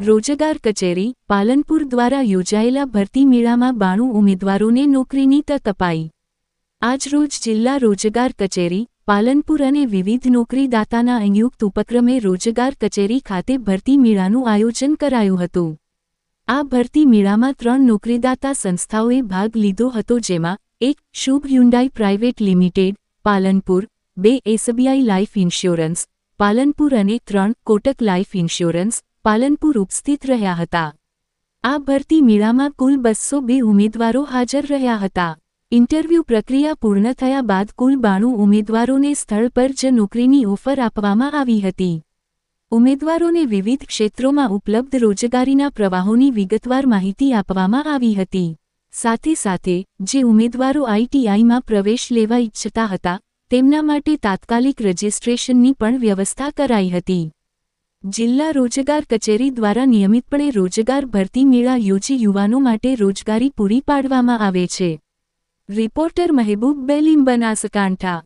રોજગાર કચેરી, પાલનપુર દ્વારા યોજાયેલા ભરતી મેળામાં બાણું ઉમેદવારોને નોકરીની તક અપાઈ. આજરોજ જિલ્લા રોજગાર કચેરી, પાલનપુર અને વિવિધ નોકરીદાતાના સંયુક્ત ઉપક્રમે રોજગાર કચેરી ખાતે ભરતી મેળાનું આયોજન કરાયું હતું. આ ભરતી મેળામાં ત્રણ નોકરીદાતા સંસ્થાઓએ ભાગ લીધો હતો જેમાં એક Shubh Hyundai private limited, Palanpur, બે એસબીઆઈ લાઇફ ઇન્સ્યોરન્સ, પાલનપુર અને ત્રણ કોટક લાઇફ ઇન્સ્યોરન્સ પાલનપુર ઉપસ્થિત રહ્યા હતા. આ ભરતી મેળામાં કુલ બસો બે ઉમેદવારો હાજર રહ્યા હતા. ઇન્ટરવ્યૂ પ્રક્રિયા પૂર્ણ થયા બાદ કુલ બાણું ઉમેદવારોને સ્થળ પર જ નોકરીની ઓફર આપવામાં આવી હતી. ઉમેદવારોને વિવિધ ક્ષેત્રોમાં ઉપલબ્ધ રોજગારીના પ્રવાહોની વિગતવાર માહિતી આપવામાં આવી હતી. સાથે સાથે, જે ઉમેદવારો આઈટીઆઈમાં પ્રવેશ લેવા ઇચ્છતા હતા, તેમના માટે તાત્કાલિક રજિસ્ટ્રેશનની પણ વ્યવસ્થા કરાઈ હતી. જિલ્લા રોજગાર કચેરી દ્વારા નિયમિતપણે રોજગાર ભરતી મેળા યોજી યુવાનો માટે રોજગારી પૂરી પાડવામાં આવે છે. રિપોર્ટર મહેબૂબ બેલીમ બનાસકાંઠા.